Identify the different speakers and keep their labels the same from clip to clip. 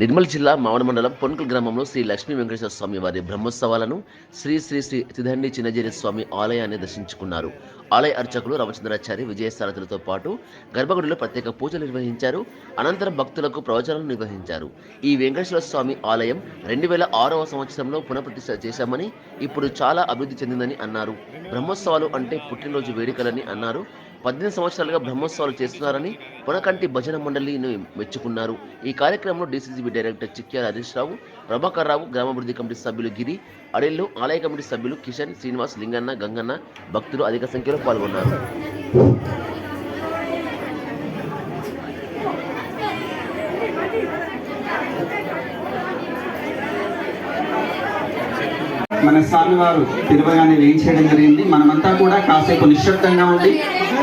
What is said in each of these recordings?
Speaker 1: నిర్మల్ జిల్లా మావడ మండలం పొన్కల్ గ్రామంలో శ్రీ లక్ష్మీ వెంకటేశ్వర స్వామి వారి బ్రహ్మోత్సవాలను శ్రీ శ్రీ శ్రీ తిదండి చిన్నజీరి స్వామి ఆలయాన్ని దర్శించుకున్నారు. ఆలయ అర్చకులు రామచంద్రాచారి విజయసారథులతో పాటు గర్భగుడిలో ప్రత్యేక పూజలు నిర్వహించారు. అనంతరం భక్తులకు ప్రవచనాలు నిర్వహించారు. ఈ వెంకటేశ్వర స్వామి ఆలయం రెండు వేల ఆరవ సంవత్సరంలో పునఃప్రతిష్ఠ చేశామని ఇప్పుడు చాలా అభివృద్ధి చెందిందని అన్నారు. బ్రహ్మోత్సవాలు అంటే పుట్టినరోజు వేడుకలని అన్నారు. పద్దెనిమిది సంవత్సరాలుగా బ్రహ్మోత్సవాలు చేస్తున్నారని పునకంటి భజన మండలిని మెచ్చుకున్నారు. ఈ కార్యక్రమంలో డీసీసీబీ డైరెక్టర్ చిక్యాల హరీష్ రావు ప్రభాకర్ రావు గ్రామాభివృద్ధి కమిటీ సభ్యులు గిరి అడెల్లు ఆలయ కమిటీ సభ్యులు కిషన్ శ్రీనివాస్ లింగన్న గంగన్న భక్తులు అధిక సంఖ్యలో పాల్గొన్నారు.
Speaker 2: మన స్వామివారు తిరువగానే వేయించేయడం జరిగింది. మనమంతా కూడా కాసేపు నిశ్శబ్దంగా ఉండి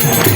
Speaker 2: Thank you.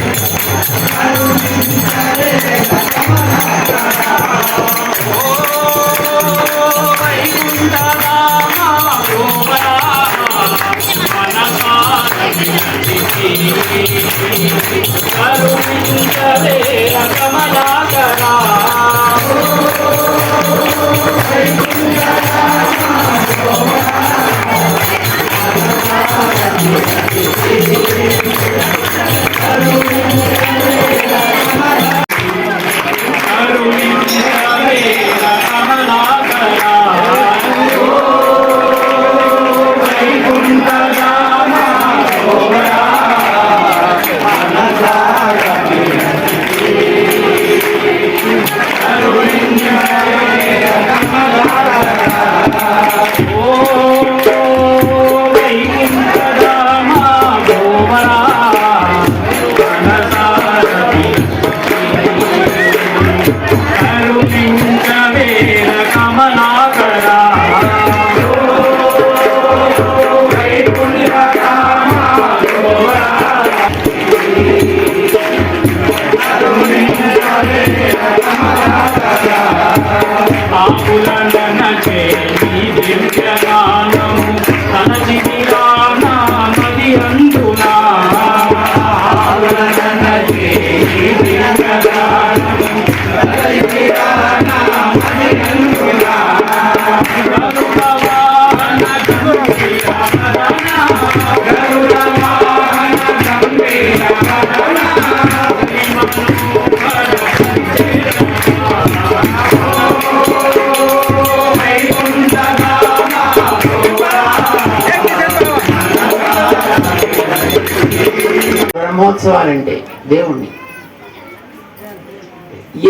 Speaker 3: బ్రహ్మోత్సవాలంటే దేవుణ్ణి.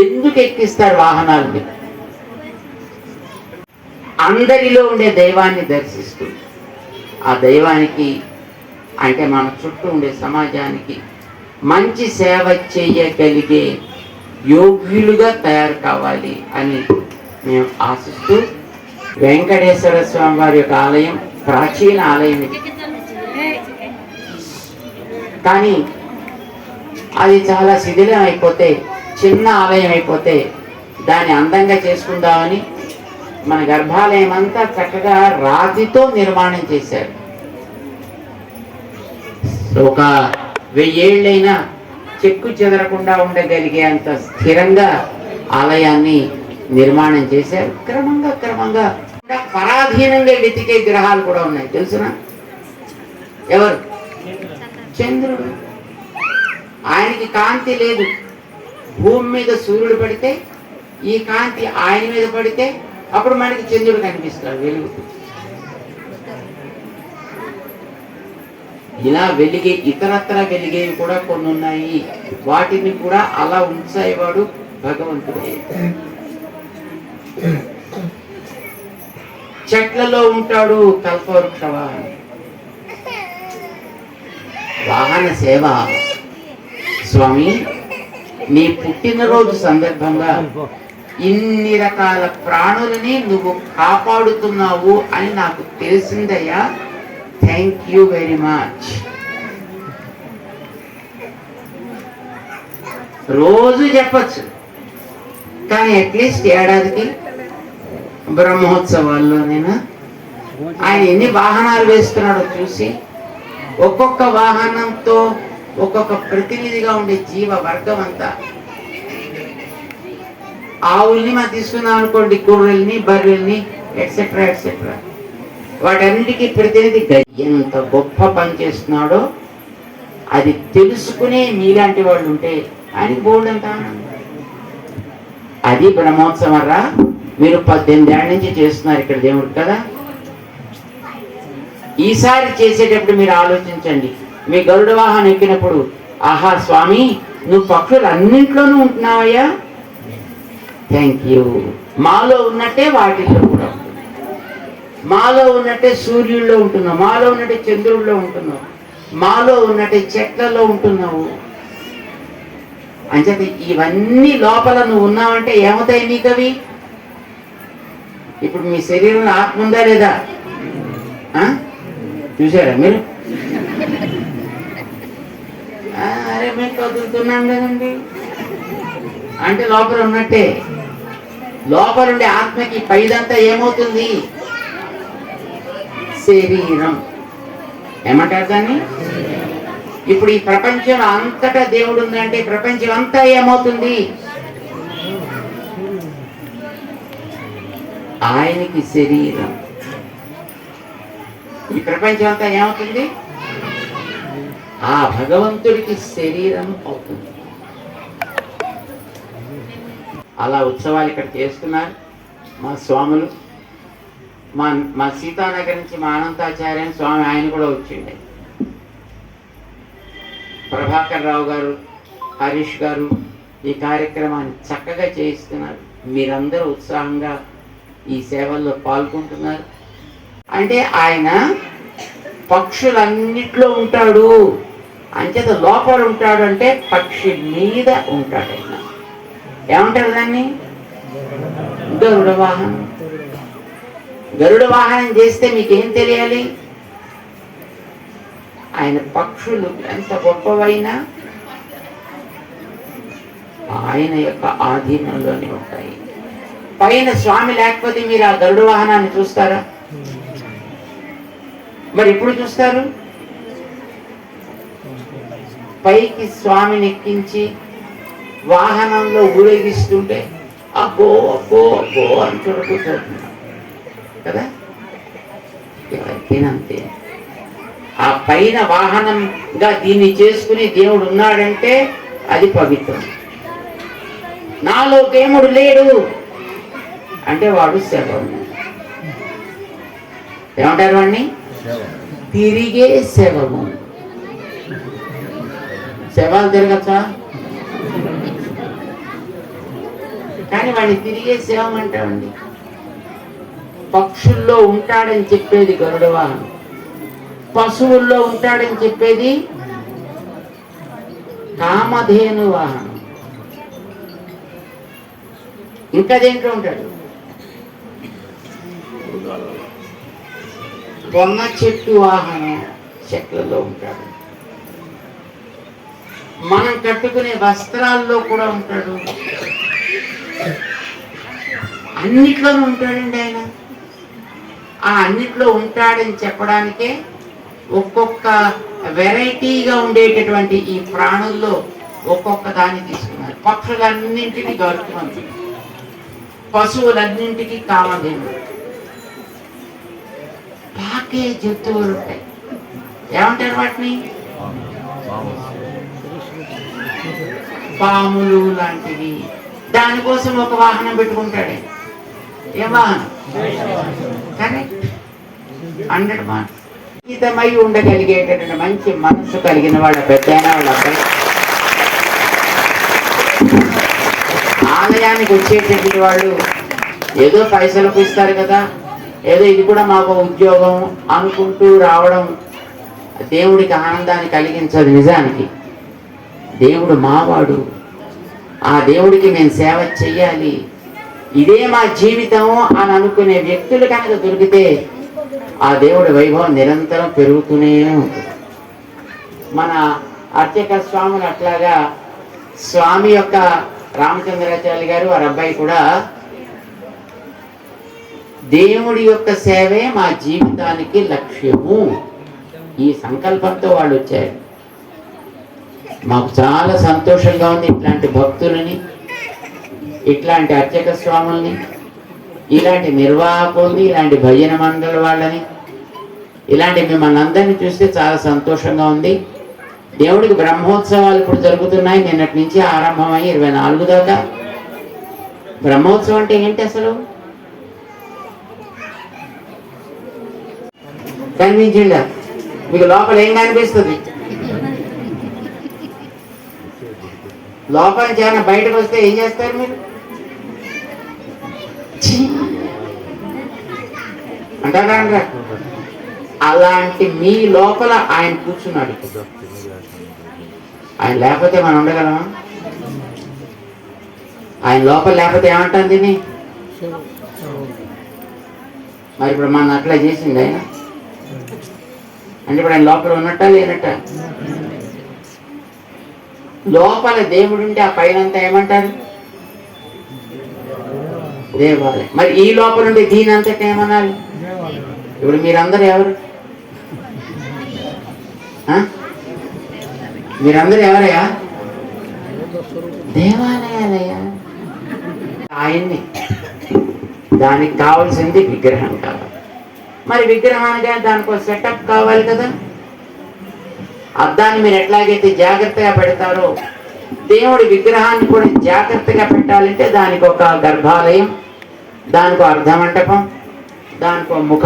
Speaker 3: ఎందుకు ఎక్కిస్తాడు వాహనాలు అందరిలో ఉండే దైవాన్ని దర్శిస్తూ. ఆ దైవానికి అంటే మన చుట్టూ ఉండే సమాజానికి మంచి సేవ చేయగలిగే యోగ్యులుగా తయారు కావాలి అని మేము ఆశిస్తూ వెంకటేశ్వర స్వామి వారి యొక్క ఆలయం ప్రాచీన ఆలయం ఇది. కానీ అది చాలా శిథిలం అయిపోతే చిన్న ఆలయం అయిపోతే దాన్ని అందంగా చేసుకుందామని మన గర్భాలయం అంతా చక్కగా రాతితో నిర్మాణం చేశారు. ఒక వెయ్యేళ్ళైనా చెక్కు చెదరకుండా ఉండగలిగే అంత స్థిరంగా ఆలయాన్ని నిర్మాణం చేశారు. క్రమంగా క్రమంగా పరాధీనంగా వెతికే గ్రహాలు కూడా ఉన్నాయి. తెలుసునా? ఎవరు? చంద్రుడు. ఆయనకి కాంతి లేదు. భూమి మీద సూర్యుడు పడితే ఈ కాంతి ఆయన మీద పడితే అప్పుడు మనకి చంద్రుడు కనిపిస్తాడు వెలుగు. ఇలా వెలిగే ఇతరత్ర వెలిగేవి కూడా కొన్ని ఉన్నాయి. వాటిని కూడా అలా ఉంచేవాడు భగవంతుడే. చెట్లలో ఉంటాడు కల్పవృక్షవా వాహన సేవ. స్వామి నీ పుట్టినరోజు సందర్భంగా ఇన్ని రకాల ప్రాణులని నువ్వు కాపాడుతున్నావు అని నాకు తెలిసిందయ్యా. థ్యాంక్ యూ వెరీ మచ్ రోజు చెప్పచ్చు కానీ అట్లీస్ట్ ఏడాదికి బ్రహ్మోత్సవాల్లోనైనా ఆయన ఎన్ని వాహనాలు వేస్తున్నాడో చూసి ఒక్కొక్క వాహనంతో ఒక్కొక్క ప్రతినిధిగా ఉండే జీవ వర్గం అంతా. ఆవుల్ని మనం తీసుకున్నాం అనుకోండి గొర్రెల్ని బర్రెల్ని ఎట్సెట్రా ఎట్సెట్రా వాటన్నిటికీ ప్రతినిధి గ- ఎంత గొప్ప పని చేస్తున్నాడో అది తెలుసుకునే మీలాంటి వాళ్ళు ఉంటే ఆయన బోర్డు అంత అది బ్రహ్మోత్సవం రా. మీరు పద్దెనిమిది ఏళ్ళ నుంచి చేస్తున్నారు ఇక్కడ దేవుడు కదా. ఈసారి చేసేటప్పుడు మీరు ఆలోచించండి. మీ గరుడ వాహనం ఎక్కినప్పుడు ఆహా స్వామి నువ్వు పక్షులు అన్నింట్లోనూ ఉంటున్నావయ్యా? థ్యాంక్ యూ మాలో ఉన్నట్టే వాటిల్లో కూడా మాలో ఉన్నట్టే సూర్యుల్లో ఉంటున్నావు. మాలో ఉన్నట్టే చంద్రుల్లో ఉంటున్నావు. మాలో ఉన్నట్టే చెట్లలో ఉంటున్నావు. అంచేత ఇవన్నీ లోపల నువ్వు ఉన్నావంటే ఏమవుతాయి నీకవి ఇప్పుడు మీ శరీరంలో ఆత్మ ఉందా లేదా? చూసారా మీరు? మేము కదండి. అంటే లోపల ఉన్నట్టే. లోపల ఉండే ఆత్మకి పైదంతా ఏమవుతుంది? శరీరం. ఏమంటారు దాన్ని? ఇప్పుడు ఈ ప్రపంచం అంతటా దేవుడు ఉందంటే ప్రపంచం అంతా ఏమవుతుంది? ఆయనకి శరీరం. ఈ ప్రపంచం అంతా ఏమవుతుంది? ఆ భగవంతుడికి శరీరం అవుతుంది. అలా ఉత్సవాలు ఇక్కడ చేస్తున్నారు మా స్వాములు. మా మా సీతానగర్ నుంచి మా అనంతాచార్య స్వామి ఆయన కూడా వచ్చిండే. ప్రభాకర్ రావు గారు హరీష్ గారు ఈ కార్యక్రమాన్ని చక్కగా చేయిస్తున్నారు. మీరందరూ ఉత్సాహంగా ఈ సేవల్లో పాల్గొంటున్నారు. అంటే ఆయన పక్షులన్నిట్లో ఉంటాడు. అంచేత లోపల ఉంటాడు అంటే పక్షి మీద ఉంటాడు ఆయన. ఏమంటారు దాన్ని? గరుడ వాహనం. గరుడ వాహనం చేస్తే మీకేం తెలియాలి? ఆయన పక్షులు ఎంత గొప్పవైనా ఆయన యొక్క ఆధీనంలోనే ఉంటాయి. పైన స్వామి లేకపోతే మీరు ఆ గరుడ వాహనాన్ని చూస్తారా? మరి ఇప్పుడు చూస్తారు? పైకి స్వామిని ఎక్కించి వాహనంలో ఊరేగిస్తుంటే అబ్బో అబ్బో అబ్బో అని చూడకూడదు కదా? ఎవరికైనా అంతే ఆ పైన వాహనంగా దీన్ని చేసుకుని దేవుడు ఉన్నాడంటే అది పవిత్రం. నాలో దేవుడు లేడు అంటే వాడు శవం. ఏమంటారు వాడిని? తిరిగే శవము. శవాలు తిరగచ్చా? కానీ వాడిని తిరిగే శవం అంటామండి. పక్షుల్లో ఉంటాడని చెప్పేది గరుడ వాహనం పశువుల్లో ఉంటాడని చెప్పేది కామధేను వాహనం ఇంకా దేంట్లో ఉంటాడు? బొమ్మ చెట్టు వాహనం చెట్లలో ఉంటాడు. మనం కట్టుకునే వస్త్రాల్లో కూడా ఉంటాడు. అన్నిట్లోనూ ఉంటాడండి ఆయన. ఆ అన్నిట్లో ఉంటాడని చెప్పడానికే ఒక్కొక్క వెరైటీగా ఉండేటటువంటి ఈ ప్రాణుల్లో ఒక్కొక్క దాన్ని తీసుకున్నారు. పక్షులన్నింటినీ గౌరవం పశువులన్నింటికి కామధేను పాకే జంతువులు ఉంటాయి. ఏమంటారు వాటిని? పాములు లాంటివి దానికోసం ఒక వాహనం పెట్టుకుంటాడే. ఏ వాహనం కరెక్ట్ హండ్రెడ్ మార్క్స్ గీతమై ఉండగలిగేటటువంటి మంచి మనసు కలిగిన వాళ్ళ పెద్ద వాళ్ళ అబ్బాయి. ఆలయానికి వచ్చేటటువంటి వాళ్ళు ఏదో పైసలకు ఇస్తారు కదా. ఏదో ఇది కూడా మాకు ఉద్యోగం అనుకుంటూ రావడం దేవుడికి ఆనందాన్ని కలిగించదు నిజానికి. దేవుడు మావాడు. ఆ దేవుడికి మేము సేవ చెయ్యాలి. ఇదే మా జీవితం అని అనుకునే వ్యక్తులు కనుక దొరికితే ఆ దేవుడి వైభవం నిరంతరం పెరుగుతూనే ఉంటుంది. మన అర్చక స్వాములు అట్లాగా స్వామి యొక్క రామచంద్రాచార్య గారు వారి అబ్బాయి కూడా దేవుడి యొక్క సేవే మా జీవితానికి లక్ష్యము. ఈ సంకల్పంతో వాళ్ళు వచ్చారు. మాకు చాలా సంతోషంగా ఉంది ఇట్లాంటి భక్తులని ఇట్లాంటి అర్చక స్వాముల్ని ఇలాంటి నిర్వాహకుల్ని ఇలాంటి భజన మండలి వాళ్ళని. ఇలాంటి మిమ్మల్ని అందరినీ చూస్తే చాలా సంతోషంగా ఉంది. దేవుడికి బ్రహ్మోత్సవాలు ఇప్పుడు జరుగుతున్నాయి. నిన్నటి నుంచి ఆరంభమై ఇరవై నాలుగు దాకా. బ్రహ్మోత్సవం అంటే ఏంటి అసలు? కనిపించిందా మీకు లోపల ఏం కనిపిస్తుంది? లోపల నుంచి బయటకు వస్తే ఏం చేస్తారు మీరు? అంటారా అలాంటి మీ లోపల ఆయన కూర్చున్నాడు. ఆయన లేకపోతే మనం ఉండగలమా? ఆయన లోపల లేకపోతే ఏమంటాం దీన్ని? మరి ఇప్పుడు మన అట్లా చేసింది ఆయన? అంటే ఇప్పుడు ఆయన లోపల ఉన్నట్ట లేనట్ట? లోపల దేవుడు ఉంటే ఆ పైన అంతా ఏమంటారు? దేవాలయం. మరి ఈ లోపల ఉండే దీని అంతటా ఏమనాలి ఇప్పుడు మీరందరూ ఎవరు? ఆ? మీరందరూ ఎవరయ్యా? దేవాలయాలయ్యా. ఆయన్ని. దానికి కావాల్సింది విగ్రహం కావాలి. మరి విగ్రహానికి దానికి ఒక సెటప్ కావాలి కదా? అద్దాన్ని మీరు ఎట్లాగైతే జాగ్రత్తగా పెడతారో దేవుడి విగ్రహాన్ని కూడా జాగ్రత్తగా పెట్టాలంటే దానికి ఒక గర్భాలయం దానికి ఒక అర్ధమంటపం దానికి ముఖ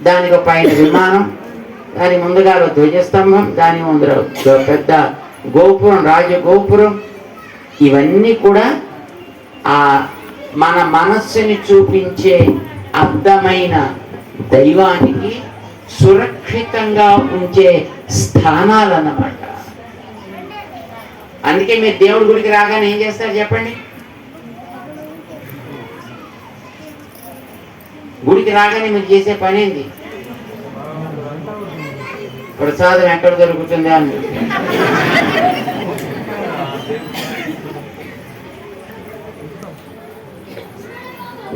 Speaker 3: దానికి ఒక పైన విమానం దాని ముందుగా ధ్వజస్తంభం దాని ముందర పెద్ద గోపురం రాజగోపురం. ఇవన్నీ కూడా ఆ మన మనస్సుని చూపించే అర్థమైన దైవానికి సురక్షితంగా ఉంచే స్థానాలు అన్నమాట అందుకే మీరు దేవుడి గుడికి రాగానే ఏం చేస్తారు చెప్పండి? గుడికి రాగానే మీరు చేసే పని ఏంది? ప్రసాదం ఎక్కడ దొరుకుతుందా అని.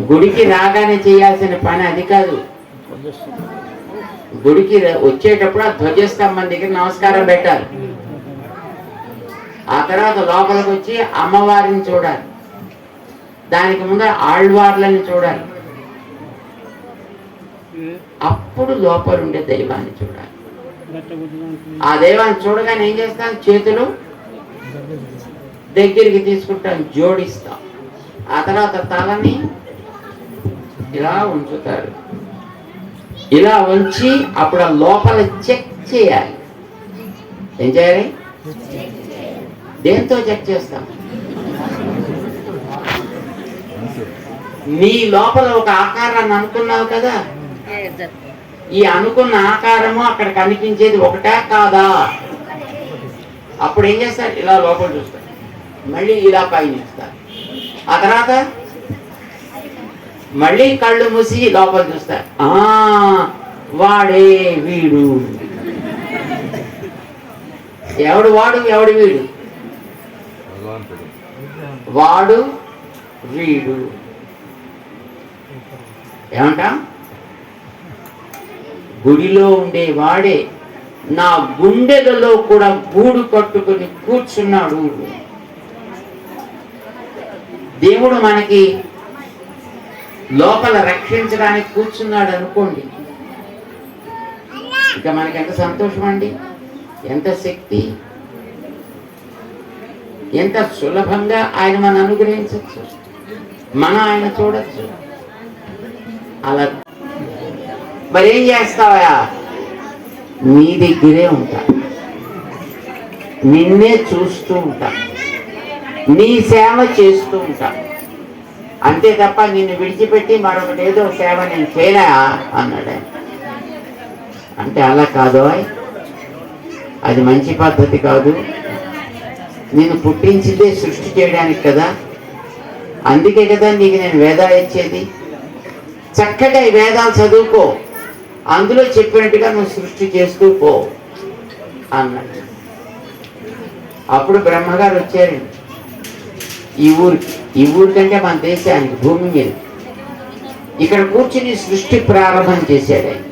Speaker 3: గుడికి రాగానే చేయాల్సిన పని అది కాదు. గుడికి వచ్చేటప్పుడు ఆ ధ్వజస్తంభం దగ్గర నమస్కారం పెట్టాలి. ఆ తర్వాత లోపలికి వచ్చి అమ్మవారిని చూడాలి. దానికి ముందర ఆళ్వార్లని చూడాలి. అప్పుడు లోపల ఉండే దైవాన్ని చూడాలి. ఆ దైవాన్ని చూడగానే ఏం చేస్తాం? చేతులు దగ్గరికి తీసుకుంటాం జోడిస్తాం. ఆ తర్వాత తలని ఇలా ఉంచుతారు. ఇలా ఉంచి అప్పుడు ఆ లోపల చెక్ చేయాలి. ఏం చేయాలి? దేంతో చెక్ చేస్తాం? నీ లోపల ఒక ఆకారాన్ని అనుకున్నావు కదా? ఈ అనుకున్న ఆకారము అక్కడ కనిపించేది ఒకటే కాదా? అప్పుడు ఏం చేస్తారు? ఇలా లోపల చూస్తారు. మళ్ళీ ఇలా పైన ఇస్తారు. ఆ తర్వాత మళ్ళీ కళ్ళు మూసి లోపల చూస్తారు ఆ వాడే వీడు. ఎవడు వాడు ఎవడు వీడు? వాడు వీడు. ఏమంటా? గుడిలో ఉండే వాడే నా గుండెలలో కూడా గూడు కట్టుకుని కూర్చున్నాడు. దేవుడు మనకి లోపల రక్షించడానికి కూర్చున్నాడు అనుకోండి. ఇక మనకి ఎంత సంతోషం అండి? ఎంత శక్తి? ఎంత సులభంగా ఆయన మనం అనుగ్రహించవచ్చు మనం ఆయన చూడొచ్చు. అలా మరి ఏం చేస్తావా నీ దగ్గరే ఉంటా. నిన్నే చూస్తూ ఉంటా. నీ సేవ చేస్తూ ఉంటా. అంతే తప్ప నిన్ను విడిచిపెట్టి మరొకటి ఏదో సేవ నేను చేయనా? అన్నాడు అంటే అలా కాదు అది మంచి పద్ధతి కాదు. నేను పుట్టించిందే సృష్టి చేయడానికి కదా. అందుకే కదా నీకు నేను వేదాలు ఇచ్చేది. చక్కగా వేదాలు చదువుకో. అందులో చెప్పినట్టుగా నువ్వు సృష్టి చేస్తూ పో అన్నాడు. అప్పుడు బ్రహ్మగారు వచ్చారండి ఈ ఊరికి. ఈ ఊరికంటే మన దేశానికి భూమి మీద. ఇక్కడ కూర్చుని సృష్టి ప్రారంభం చేశాడు ఆయన.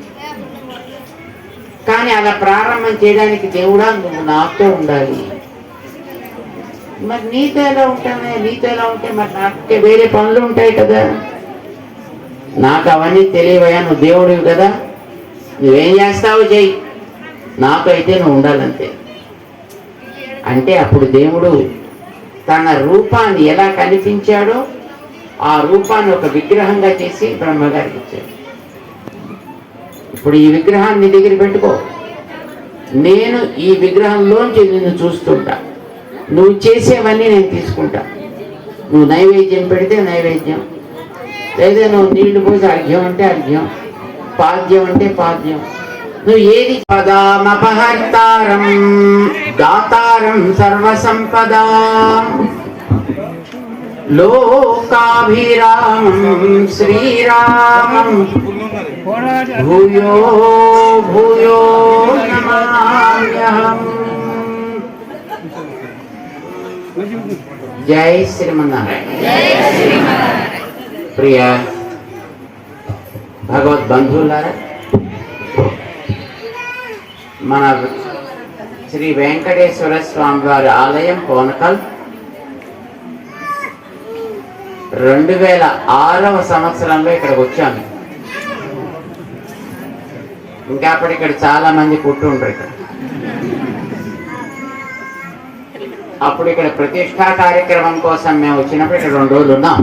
Speaker 3: కానీ అలా ప్రారంభం చేయడానికి దేవుడా నువ్వు నాతో ఉండాలి. మరి నీతో ఎలా ఉంటానే నీతో ఎలా ఉంటే మరి నాకే వేరే పనులు ఉంటాయి కదా. నాకు అవన్నీ తెలియవయా నువ్వు దేవుడివి కదా. నువ్వేం చేస్తావు చెయ్యి. నాకైతే నువ్వు ఉండాలంతే. అంటే అప్పుడు దేవుడు తన రూపాన్ని ఎలా కనిపించాడో ఆ రూపాన్ని ఒక విగ్రహంగా చేసి బ్రహ్మగారికి ఇచ్చాడు. ఇప్పుడు ఈ విగ్రహాన్ని దగ్గర పెట్టుకో. నేను ఈ విగ్రహంలోంచి నిన్ను చూస్తుంటా. నువ్వు చేసేవన్నీ నేను తీసుకుంటా. నువ్వు నైవేద్యం పెడితే నైవేద్యం. లేదా నువ్వు నీళ్ళు పోసి అర్ఘ్యం అంటే అర్ఘ్యం. పాద్యం అంటే పాద్యం. నువ్వు ఏది పదామపహర్తారం దాతారం సర్వసంపద లోకాభిరామం శ్రీరామం భూయో భూయో నమామ్యహం జై శ్రీమన్నారాయణ ప్రియ భగవద్ బంధువులారా మన శ్రీ వెంకటేశ్వర స్వామి వారి ఆలయం కోనకల్. రెండు వేల ఆరవ సంవత్సరంలో ఇక్కడికి వచ్చాము ఇంకా అప్పుడు ఇక్కడ చాలా మంది ఉంటారు ఇక్కడ. అప్పుడు ఇక్కడ ప్రతిష్టా కార్యక్రమం కోసం మేము వచ్చినప్పుడు ఇక్కడ రెండు రోజులు ఉన్నాం.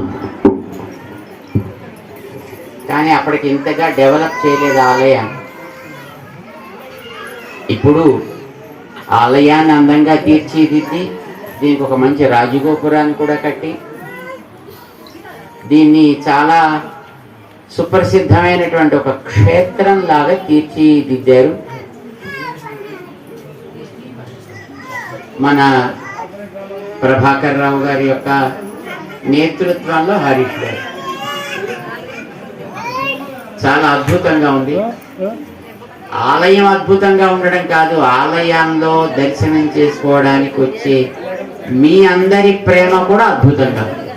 Speaker 3: కానీ అప్పటికి ఇంతగా డెవలప్ చేయలేదు ఆలయం. ఇప్పుడు ఆలయాన్ని అందంగా తీర్చిదిద్ది దీనికి ఒక మంచి రాజగోపురాన్ని కూడా కట్టి దీన్ని చాలా సుప్రసిద్ధమైనటువంటి ఒక క్షేత్రం లాగా తీర్చిదిద్దారు. మన ప్రభాకర్ రావు గారి యొక్క నేతృత్వంలో హరీష్ గారు. చాలా అద్భుతంగా ఉంది. ఆలయం అద్భుతంగా ఉండడం కాదు ఆలయంలో దర్శనం చేసుకోవడానికి వచ్చే మీ అందరి ప్రేమ కూడా అద్భుతంగా ఉంది